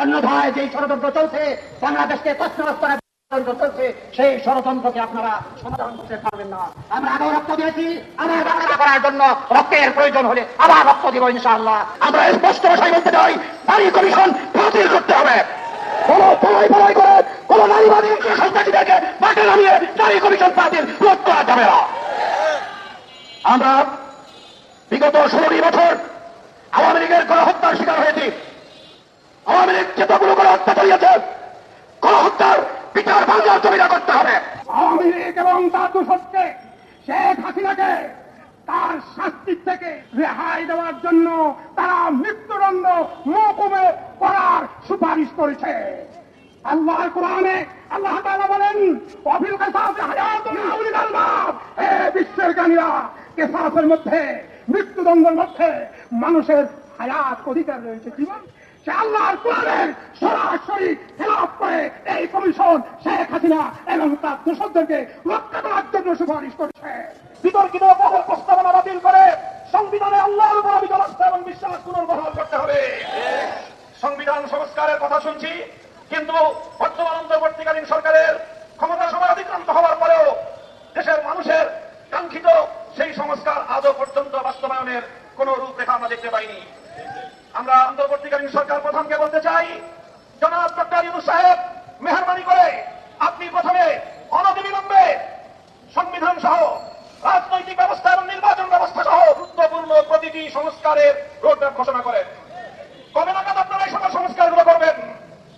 অন্যথায় যেই ষড়যন্ত্র চলছে, বাংলাদেশকে চলছে, সেই আপনারা আমরা রক্ত দিয়েছি করার জন্য রক্তের প্রয়োজন হলে আবার রক্ত আমরা করতে হবে। কমিশন করা আমরা বিগত ষোলোটি বছর আওয়ামী লীগের গণহত্যার শিকার হয়েছি। আওয়ামী লীগ যতগুলো করে হত্যা চালিয়েছে গণহত্যার বিচার বাংলার জমিরা করতে হবে। আওয়ামী লীগ এবং তার দোষককে শেখ হাসিনাকে তার শাস্তির থেকে রেহাই দেওয়ার জন্য তারা মৃত্যুদণ্ড মহকুমে করার সুপারিশ করেছে। আল্লাহর কোরআনে আল্লাহ তাআলা বলেন, অফিল বিশ্বের জ্ঞানীরা কেসাসের মধ্যে, মৃত্যুদণ্ডের মধ্যে মানুষের হায়াত অধিকার রয়েছে। জীবন সে আল্লাহর কোরআনের সরাসরি খেলাপ করে এই কমিশন শেখ হাসিনা এবং তার দোষকদেরকে রক্ষা করার জন্য সুপারিশ করছে। বিতর্কিত বহু প্রস্তাবনা বাতিল করে সংবিধানে আল্লাহর উপর আস্থা এবং বিশ্বাস পুনর্বহাল করতে হবে। সংবিধান সংস্কারের কথা শুনছি, কিন্তু বর্তমান অন্তর্বর্তীকালীন সরকারের ক্ষমতা সময় অতিক্রান্ত হওয়ার পরেও দেশের মানুষের কাঙ্ক্ষিত সেই সংস্কার আজও পর্যন্ত বাস্তবায়নের কোন রূপরেখা আমরা দেখতে পাইনি। আমরা অন্তর্বর্তীকালীন সরকার প্রধানকে বলতে চাই, জনাব ডক্টর ইউনুস সাহেব, মেহরবানি করে আপনি প্রথমে অনতিবিলম্বে সংবিধান সহ রাজনৈতিক ব্যবস্থা এবং নির্বাচন ব্যবস্থা সহ গুরুত্বপূর্ণ প্রতিটি সংস্কারের রোডম্যাপ ঘোষণা করেন। কবে নাগাদ আপনারা এই সকল সংস্কারগুলো করবেন?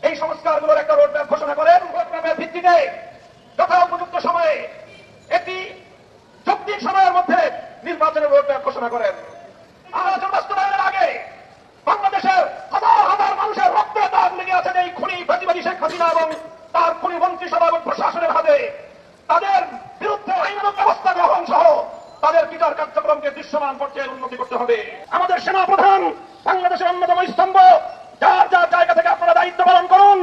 এই সংস্কারগুলোর একটা রোডম্যাপ ঘোষণা করেন। রোডম্যাপের ভিত্তিতে যথা উপযুক্ত সময়ে একটি যৌক্তিক সময়ের মধ্যে নির্বাচনের রোডম্যাপ ঘোষণা করেন আলোচনা বাস্তবায়নের আগে বাংলাদেশের হাজার হাজার মানুষের রক্তে দাগ লেগে আছেন এই খুনি প্রতিবাদী শেখ হাসিনা এবং তার খুনি মন্ত্রিসভা এবং প্রশাসনের হাতে তাদের বিরুদ্ধে আইনানুগ ব্যবস্থা গ্রহণ সহ তাদের বিচার কার্যক্রমকে দৃশ্যমান পর্যায়ে উন্নতি করতে হবে। আমাদের সেনা প্রধান বাংলাদেশের অন্যতম স্তম্ভ, যার যার জায়গা থেকে আপনারা দায়িত্ব পালন করুন,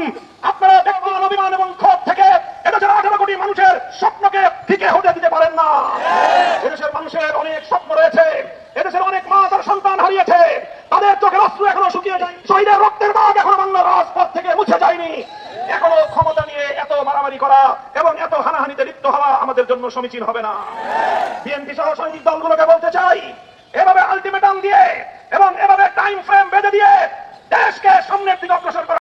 আপনারা ব্যক্তিগত অভিমান এবং ক্ষোভ থেকে এদেশের আঠারো কোটি মানুষের স্বপ্নকে ফিকে হতে দিতে পারেন না। এদেশের মানুষের অনেক স্বপ্ন রয়েছে, এদেশের অনেক মা তার সন্তান হারিয়েছে, তাদের চোখের অস্ত্র এখনও শুকিয়ে যায়, শহীদের রক্তের দাগ এখনও আমাদের জন্য সমীচীন হবে না। বিএনপি সহ সৈনিক দলগুলোকে বলতে চাই এভাবে আলটিমেটাম